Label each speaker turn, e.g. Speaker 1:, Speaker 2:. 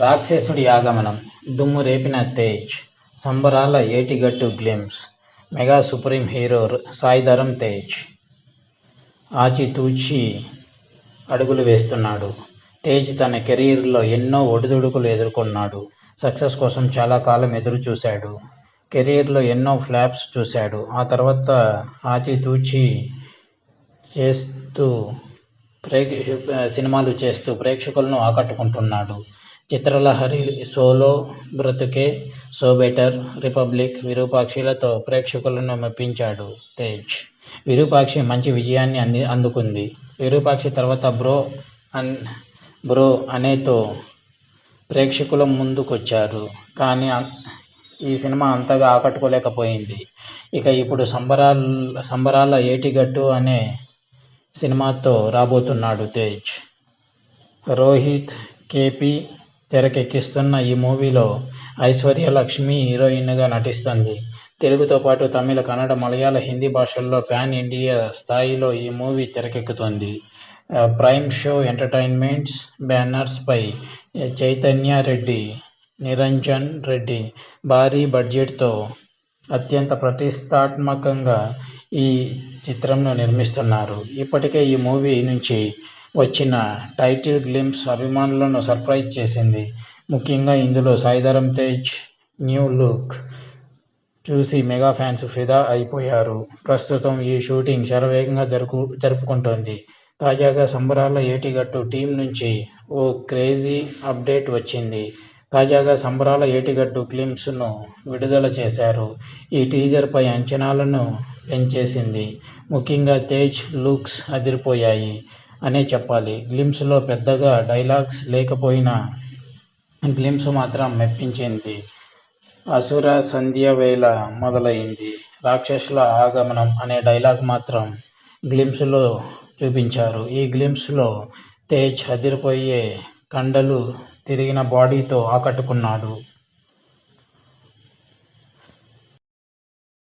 Speaker 1: రాక్షసుడి ఆగమనం దుమ్ము రేపిన Tej Sambarala Yetigattu glimpse mega supreme hero Sai Dharam Tej. ఆచితూచి అడుగులు వేస్తున్నాడు. తేజ్ తన కెరీర్లో ఎన్నో ఒడిదుడుకులు ఎదుర్కొన్నాడు. సక్సెస్ కోసం చాలా కాలం ఎదురు చూశాడు. కెరీర్లో ఎన్నో ఫ్లాప్స్ చూశాడు. ఆ తర్వాత ఆచితూచి చేస్తూ ప్రే సినిమాలు చేస్తూ ప్రేక్షకులను ఆకట్టుకుంటున్నాడు. Chitralahari solo Brathuke so better Republic విరూపాక్షిలతో ప్రేక్షకులను మెప్పించాడు తేజ్. విరూపాక్షి మంచి విజయాన్ని అంది అందుకుంది. విరూపాక్షి తర్వాత బ్రో అన్ బ్రో అనేతో ప్రేక్షకుల ముందుకొచ్చారు. కానీ ఈ సినిమా అంతగా ఆకట్టుకోలేకపోయింది. ఇక ఇప్పుడు సంబరాల సంబరాల ఏటిగట్టు అనే సినిమాతో రాబోతున్నాడు తేజ్. రోహిత్ కేపీ తెరకెక్కిస్తున్న ఈ మూవీలో ఐశ్వర్య లక్ష్మి హీరోయిన్గా నటిస్తుంది. తెలుగుతో పాటు తమిళ కన్నడ మలయాళ హిందీ భాషల్లో పాన్ ఇండియా స్థాయిలో ఈ మూవీ తెరకెక్కుతుంది. ప్రైమ్ షో ఎంటర్టైన్మెంట్స్ బ్యానర్స్పై చైతన్య రెడ్డి నిరంజన్ రెడ్డి భారీ బడ్జెట్తో అత్యంత ప్రతిష్టాత్మకంగా ఈ చిత్రంను నిర్మిస్తున్నారు. ఇప్పటికే ఈ మూవీ నుంచి వచ్చిన టైటిల్ గ్లిమ్స్ అభిమానులను సర్ప్రైజ్ చేసింది. ముఖ్యంగా ఇందులో సాయిధరం తేజ్ న్యూ లుక్ చూసి మెగా ఫ్యాన్స్ ఫిదా అయిపోయారు. ప్రస్తుతం ఈ షూటింగ్ శరవేగంగా జరుపు జరుపుకుంటోంది. తాజాగా సంబరాల ఏటిగట్టు టీం నుంచి ఓ క్రేజీ అప్డేట్ వచ్చింది. తాజాగా సంబరాల ఏటిగట్టు క్లిమ్స్ను విడుదల చేశారు. ఈ టీజర్పై అంచనాలను పెంచేసింది. ముఖ్యంగా తేజ్ లుక్స్ అదిరిపోయాయి. అనే చెప్పాలి. గ్లిమ్స్లో పెద్దగా డైలాగ్స్ లేకపోయినా గ్లిమ్స్ మాత్రం మెప్పించింది. అసుర సంధ్య వేళ మొదలైంది. రాక్షసుల ఆగమనం అనే డైలాగ్ మాత్రం గ్లిమ్స్లో చూపించారు. ఈ గ్లిమ్స్లో తేజ్ అదిరిపోయే కండలు తిరిగిన బాడీతో ఆకట్టుకున్నాడు.